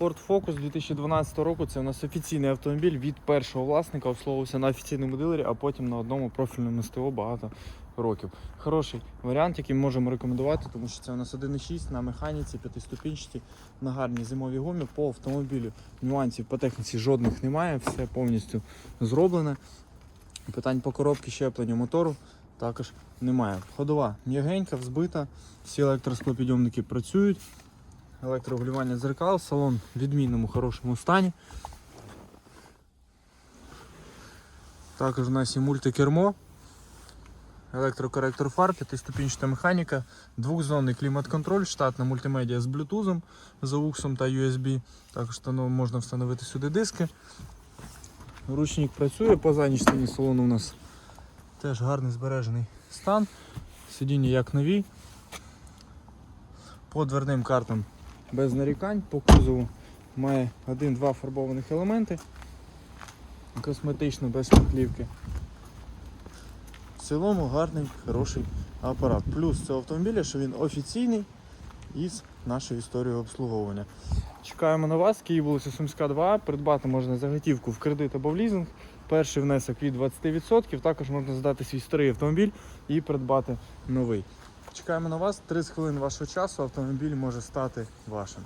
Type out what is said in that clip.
Ford Focus 2012 року це у нас офіційний автомобіль від першого власника, обслуговувався на офіційному дилері, а потім на одному профільному СТО багато років. Хороший варіант, який можемо рекомендувати, тому що це у нас 1.6 на механіці, п'ятиступінчаті, на гарній зимовій гумі. По автомобілю нюансів по техніці жодних немає, все повністю зроблене. Питань по коробці щеплення мотору також немає. Ходова м'ягенька, взбита, всі електросклопідйомники працюють. Електрорегулювання дзеркал, салон в відмінному хорошому стані. Також у нас і мультикермо, електрокоректор фар, п'ятиступінчата механіка, двохзонний клімат-контроль, штатна мультимедіа з Bluetooth, з AUX та USB. Також можна встановити сюди диски. Ручник працює, по задній стіні салону у нас теж гарний збережений стан. Сидіння як нові. По дверним картам без нарікань. По кузову має один-два фарбованих елементи. Косметично без шпаклівки. В цілому гарний, хороший апарат. Плюс цього автомобіля, що він офіційний із нашою історією обслуговування. Чекаємо на вас, Київ вулиця Сумська 2. Придбати можна заготівку в кредит або в лізинг. Перший внесок від 20%. Також можна здати свій старий автомобіль і придбати новий. Чекаємо на вас. 30 хвилин вашого часу. Автомобіль може стати вашим.